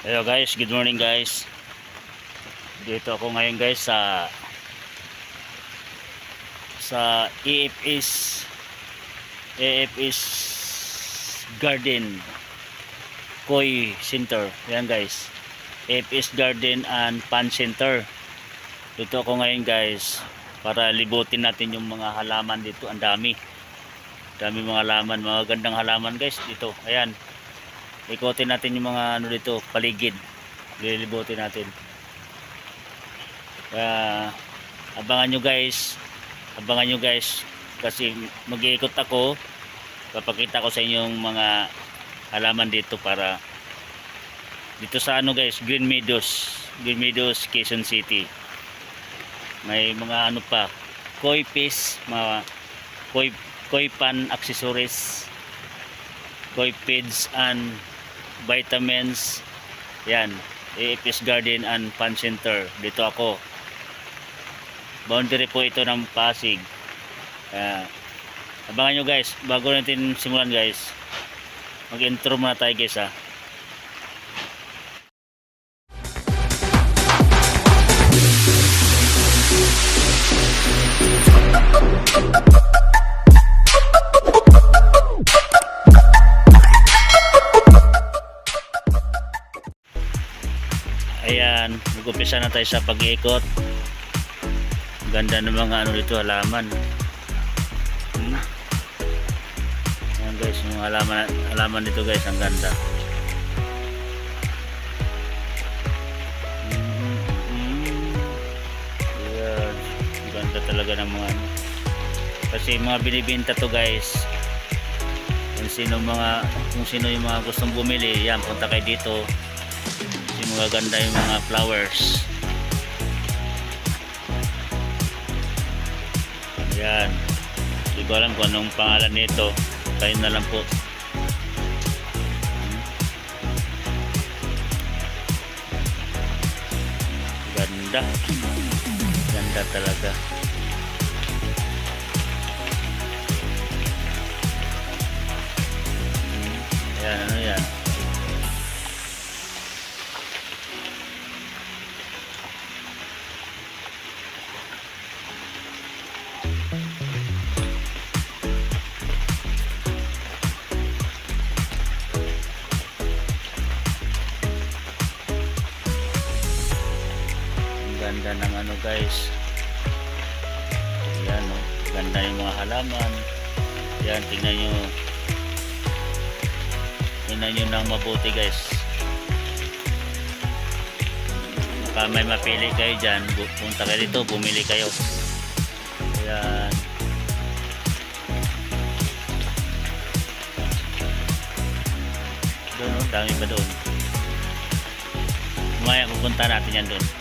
Hello guys, good morning guys. Dito ako ngayon guys sa sa AFS AFS Garden Koi Center. Yan guys. AFS Garden and Pan Center. Dito ako ngayon guys para libutin natin yung mga halaman dito. Ang dami. Dami mga halaman, mga gandang halaman guys dito. Ayan ikotin natin yung mga ano dito paligid. Lilibutin natin. Kaya abangan nyo guys. Abangan nyo guys. Kasi mag-iikot ako. Papakita ko sa inyo yung mga halaman dito para dito sa ano guys Green Meadows. Green Meadows Quezon City. May mga ano pa koi fish mga koi, koi pan accessories koi feeds and vitamins. Yan. AFS Garden and Pan Center. Dito ako. Boundary po ito ng Pasig. Uh, abangan nyo guys. Bago natin simulan guys mag intro muna tayo guys ha Ayan, mag-umpisa na tayo sa pag-iikot. Ganda ng mga ano dito, halaman. Hmm. Ayan guys, yung halaman, halaman dito guys, ang ganda. Ang ganda talaga ng mga ano. Kasi mga binibenta to guys. Kung sino mga kung sino yung mga gustong bumili, yan punta kayo dito yung mga ganda yung mga flowers. Yan hindi ko alam kung anong pangalan nito? Kayo na lang po. Ganda. Ganda talaga. Yan ano guys. Yan oh. Ganda yung mga halaman. Yan, tingnan nyo. Tingnan nyo ng mabuti guys. Baka may mapili kayo dyan. Punta kayo dito, bumili kayo. Yan. Doon oh, dami pa doon. Mamaya pupunta natin yan doon.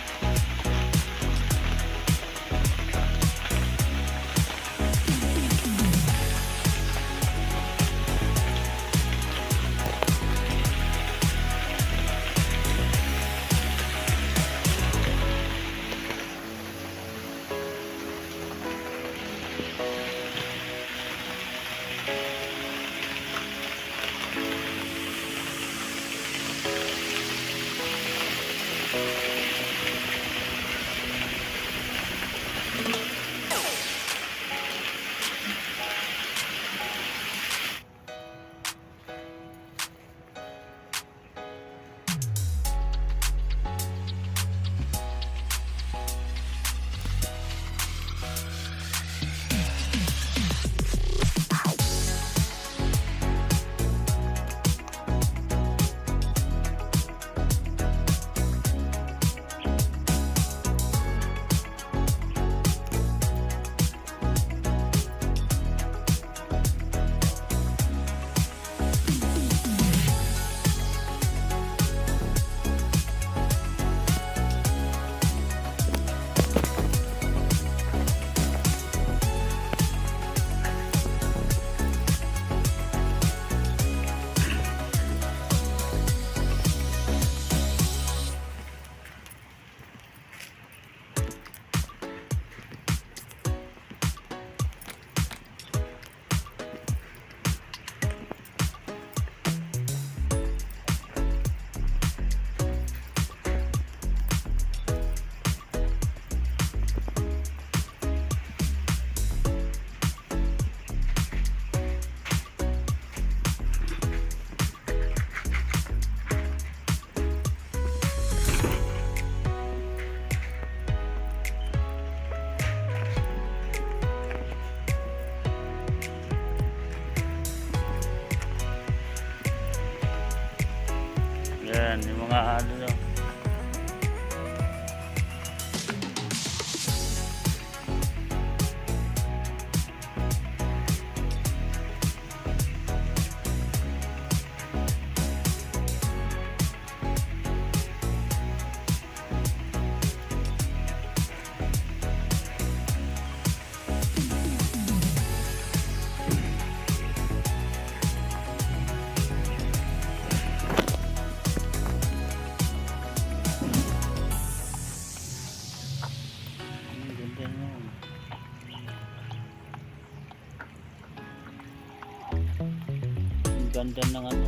Ganda ng ano,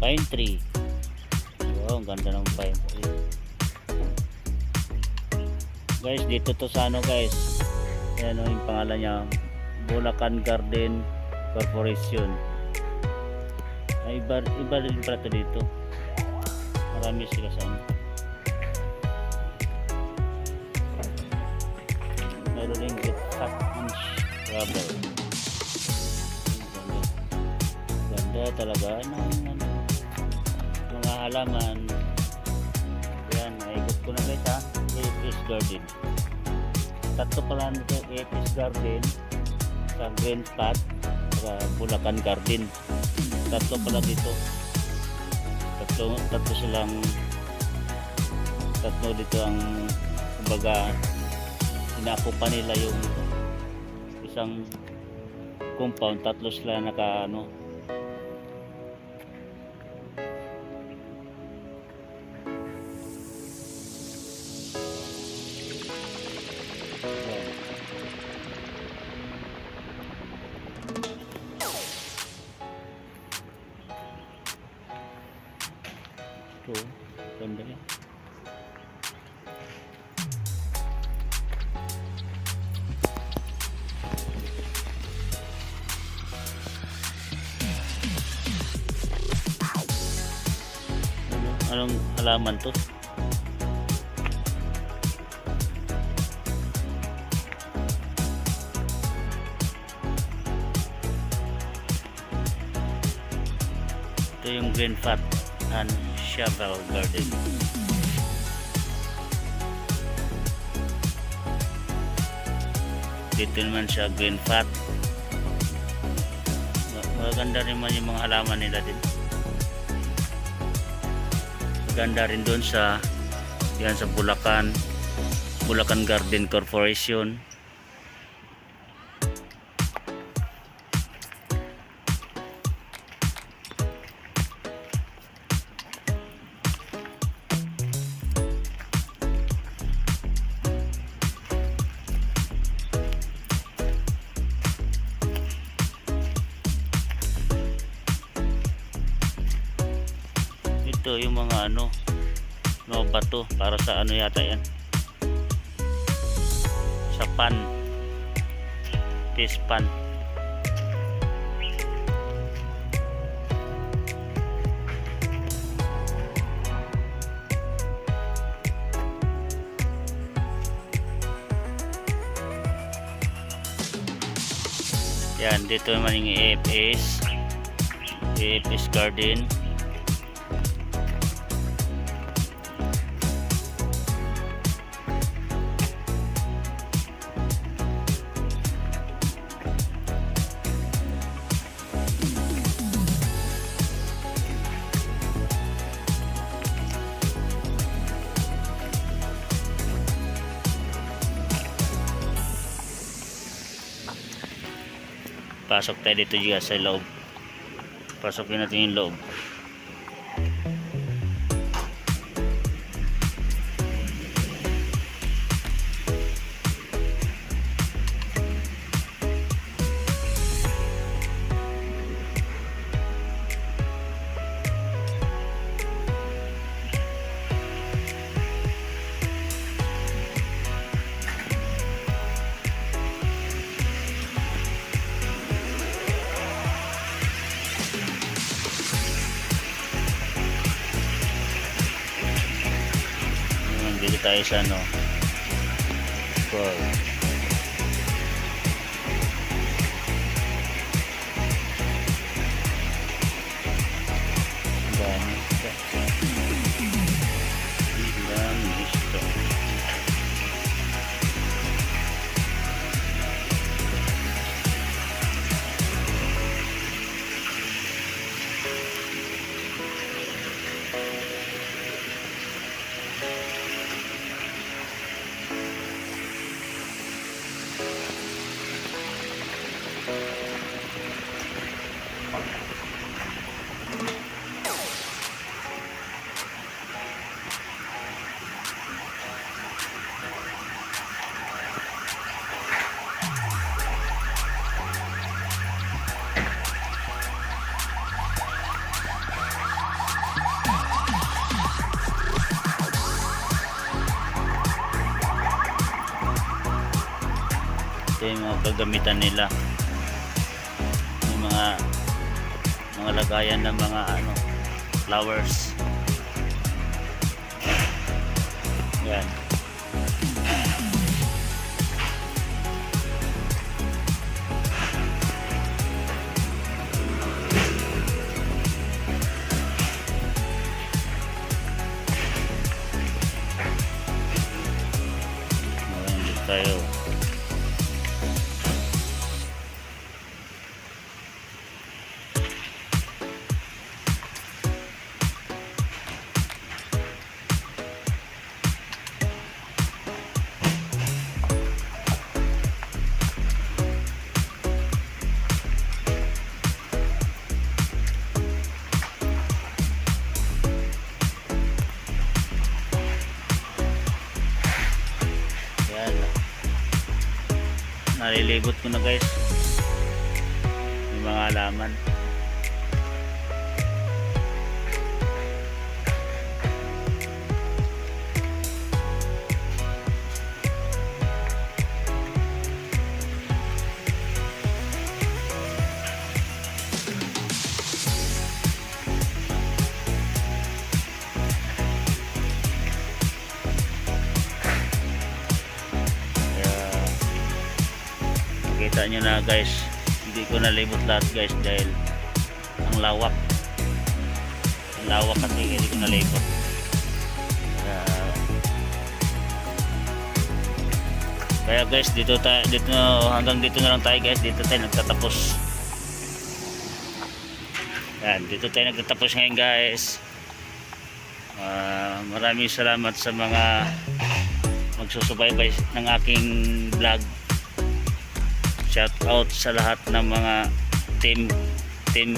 pine tree. Ang ganda ng pine tree. Guys, dito to sa ano guys. Ayan o, yung pangalan niya. Bulacan Garden Corporation. Ay, iba, iba rin pala to dito. Marami sila sa ano. meron rin with cut and rubber ganda talaga ng ano, mga halaman. Yan naikot ko na guys ha. APS Garden. Tatlo pala nito APS Garden sa Green Path sa Bulacan Garden. Tatlo pala dito. Tatlo, tatlo silang tatlo dito ang kumbaga inakupa nila yung isang compound. Tatlo sila naka ano Ito, ganda yan. Ano, anong halaman to? Ito yung green fat and shovel garden. Dito naman siya green fat. Maganda rin man yung mga halaman nila din. Maganda rin doon sa yan sa Bulacan Bulacan Garden Corporation ito yung mga ano no bato para sa ano yata yan. Sa pan. Fish pan. Yan dito naman yung AFS AFS garden pasok tayo dito juga sa loob. Pasokin natin yung loob tayo sa ano Cool. Ito yung mga kagamitan nila. Yung mga mga lagayan ng mga ano flowers. Yan. Tayo Nalilibot ko na guys. Yung mga halaman. Nyo na guys, hindi ko nalibot lahat guys dahil ang lawak. Ang lawak kasi hindi ko nalibot. Kaya, kaya guys, dito tayo dito hanggang dito na lang tayo guys, dito tayo nagtatapos. Yan, dito tayo nagtatapos ngayon guys. Ah, maraming salamat sa mga magsusubaybay ng aking vlog shout out sa lahat ng mga team team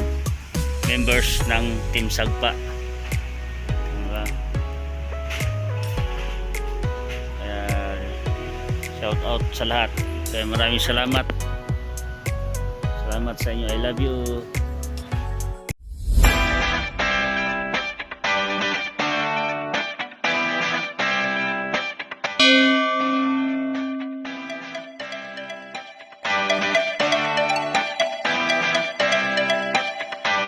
members ng team Sagpa. Diba? kaya shout out sa lahat. Kaya maraming salamat. Salamat sa inyo. I love you